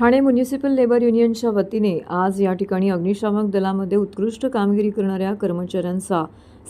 Thane municipal labour युनियनच्या वतीने आज या ठिकाणी अग्निशामक दलामध्ये उत्कृष्ट कामगिरी करणाऱ्या कर्मचाऱ्यांचा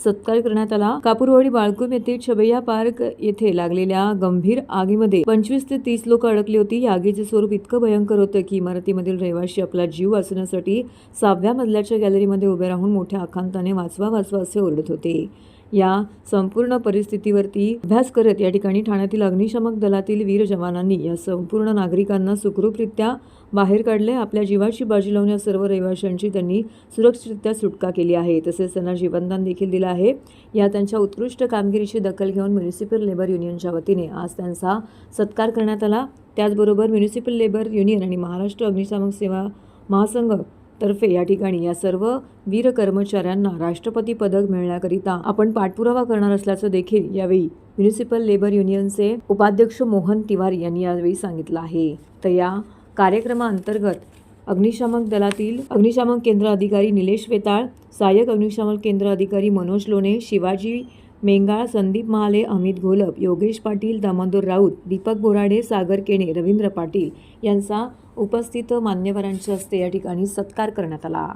सत्कार करण्यात आला. कापूरवाडी बाळकुम येथे छबैया पार्क येथे लागलेल्या गंभीर आगीमध्ये पंचवीस ते तीस लोक अडकली होती. या आगीचे स्वरूप इतकं भयंकर होतं की इमारतीमधील रहिवाशी आपला जीव वाचवण्यासाठी सहाव्या मजल्याच्या गॅलरीमध्ये उभे राहून मोठ्या आखांताने वाचवा वाचवा असे ओरडत होते. या संपूर्ण परिस्थितीवरती अभ्यास करत या ठिकाणी ठाण्यातील अग्निशामक दलातील वीर जवानांनी या संपूर्ण नागरिकांना सुखरूपरित्या बाहेर काढले. आपल्या जीवाची बाजी लावून या सर्व रहिवाशांची त्यांनी सुरक्षितरित्या सुटका केली आहे. तसेच त्यांना जीवनदान देखील दिलं आहे. या त्यांच्या उत्कृष्ट कामगिरीची दखल घेऊन म्युनिसिपल लेबर युनियनच्या वतीने आज त्यांचा सत्कार करण्यात आला. त्याचबरोबर म्युनिसिपल लेबर युनियन आणि महाराष्ट्र अग्निशामक सेवा महासंघ तर्फे या ठिकाणी या सर्व वीर कर्मचाऱ्यांना राष्ट्रपती पदक मिळण्याकरिता आपण पाठपुरावा करणार असल्याचं देखील यावेळी म्युनिसिपल लेबर युनियनचे उपाध्यक्ष मोहन तिवारी यांनी यावेळी सांगितलं आहे. तर या कार्यक्रमाअंतर्गत अग्निशामक दलातील अग्निशामक केंद्र अधिकारी निलेश वेताळ सहाय्यक अग्निशामक केंद्र अधिकारी मनोज लोणे शिवाजी मेंगाळ संदीप महाले अमित घोलप योगेश पाटील दामोदर राऊत दीपक बोराडे सागर केणे रवींद्र पाटील यांचा उपस्थित मान्यवरांच्या हस्ते या ठिकाणी सत्कार करण्यात आला.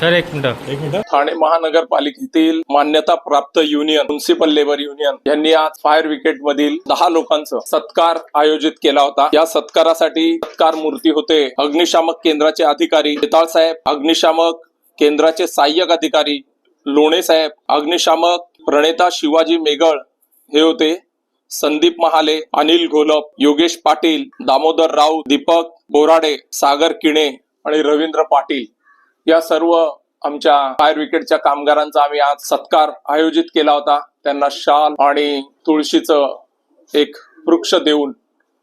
सर एक मिनिट. एक मिनिट. ठाणे महानगरपालिकेतील मान्यता प्राप्त युनियन म्युन्सिपल लेबर युनियन यांनी आज फायर विकेट मधील दहा लोकांचा सत्कार आयोजित केला होता. या सत्कारासाठी सत्कार मूर्ती होते अग्निशामक केंद्राचे अधिकारी बेताळ साहेब अग्निशामक केंद्राचे सहाय्यक अधिकारी लोणे साहेब अग्निशामक प्रणेता शिवाजी मेगळ हे होते संदीप महाले अनिल घोलप योगेश पाटील दामोदर राऊत दीपक बोराडे सागर किणे आणि रवींद्र पाटील. या सर्व आमच्या फायर विकेटच्या कामगारांचा आम्ही आज सत्कार आयोजित केला होता. त्यांना शाल आणि तुळशीचं एक वृक्ष देऊन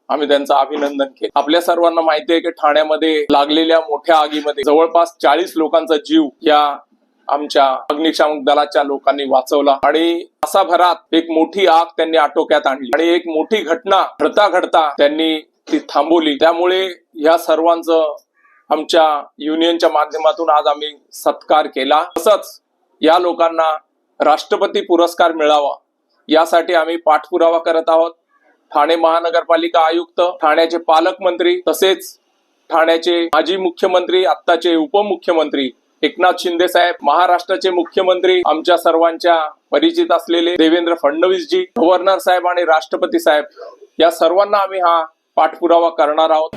आम्ही त्यांचं अभिनंदन केलं. आपल्या सर्वांना माहिती आहे की ठाण्यामध्ये लागलेल्या मोठ्या आगीमध्ये जवळपास चाळीस लोकांचा जीव या आमच्या अग्निशामक दलाच्या लोकांनी वाचवला आणि तासाभरात एक मोठी आग त्यांनी आटोक्यात आणली आणि एक मोठी घटना घडता घडता त्यांनी ती थांबवली. त्यामुळे या सर्वांचं आमच्या युनियनच्या माध्यमातून आज आम्ही सत्कार केला. तसंच या लोकांना राष्ट्रपती पुरस्कार मिळावा यासाठी आम्ही पाठपुरावा करत आहोत. ठाणे महानगरपालिका आयुक्त ठाण्याचे पालकमंत्री तसेच ठाण्याचे माजी मुख्यमंत्री आत्ताचे उपमुख्यमंत्री एकनाथ शिंदे साहेब महाराष्ट्राचे मुख्यमंत्री आमच्या सर्वांच्या परिचित असलेले देवेंद्र फडणवीसजी गव्हर्नर साहेब आणि राष्ट्रपती साहेब या सर्वांना आम्ही हा पाठपुरावा करणार आहोत.